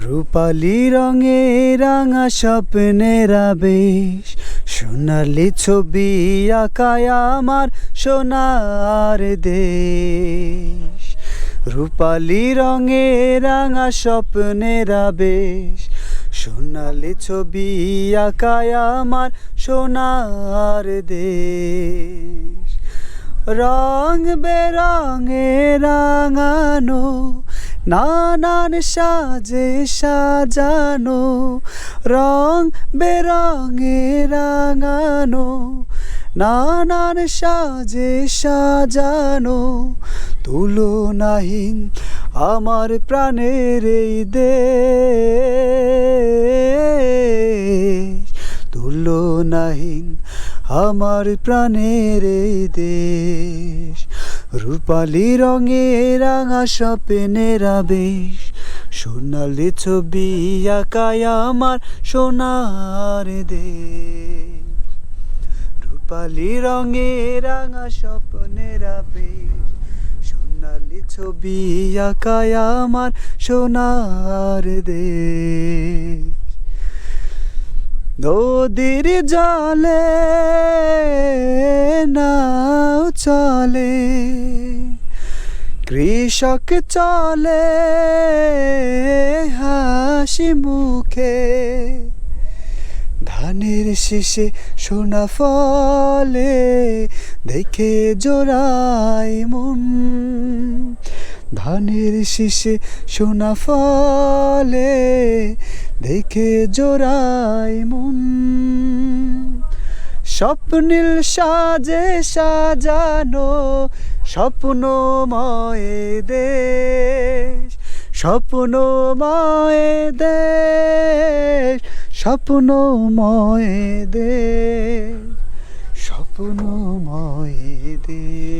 রূপালি রঙে রাঙা স্বপ্নের আবেশ সোনালি ছবি আঁকায় আমার সোনার দেশ। রূপালি রঙে রাঙা স্বপ্নের আবেশ সোনালি ছবি আঁকায় আমার সোনার দেশ। রং বেরঙে রাঙানো নানান সাজে সাজানো, রং বেরঙে রাঙানো, নানান সাজে সাজানো। তুলনাহীন আমার প্রাণের এই দেশ। তুলনাহীন আমার প্রাণের এই দেশ। রূপালি রঙে রাঙা স্বপ্নের আবেশ, সোনালি ছবি আঁকায় আমার সোনার দেশ। রূপালি রঙে রাঙা স্বপ্নের আবেশ, সোনালি ছবি আঁকায় আমার সোনার দেশ। নদীর জলে কৃষক চলে হাসি মুখে। ধানের শীষে সোনা ফলে দেখে জোড়াই মন। ধানের শীষে সোনা ফলে দেখে জোড়াই মন। স্বপ্নীল সাজে সাজানো স্বপ্নময় দেশ স্বপ্নময় দেশ স্বপ্নময় দেশ স্বপ্নময় দেশ।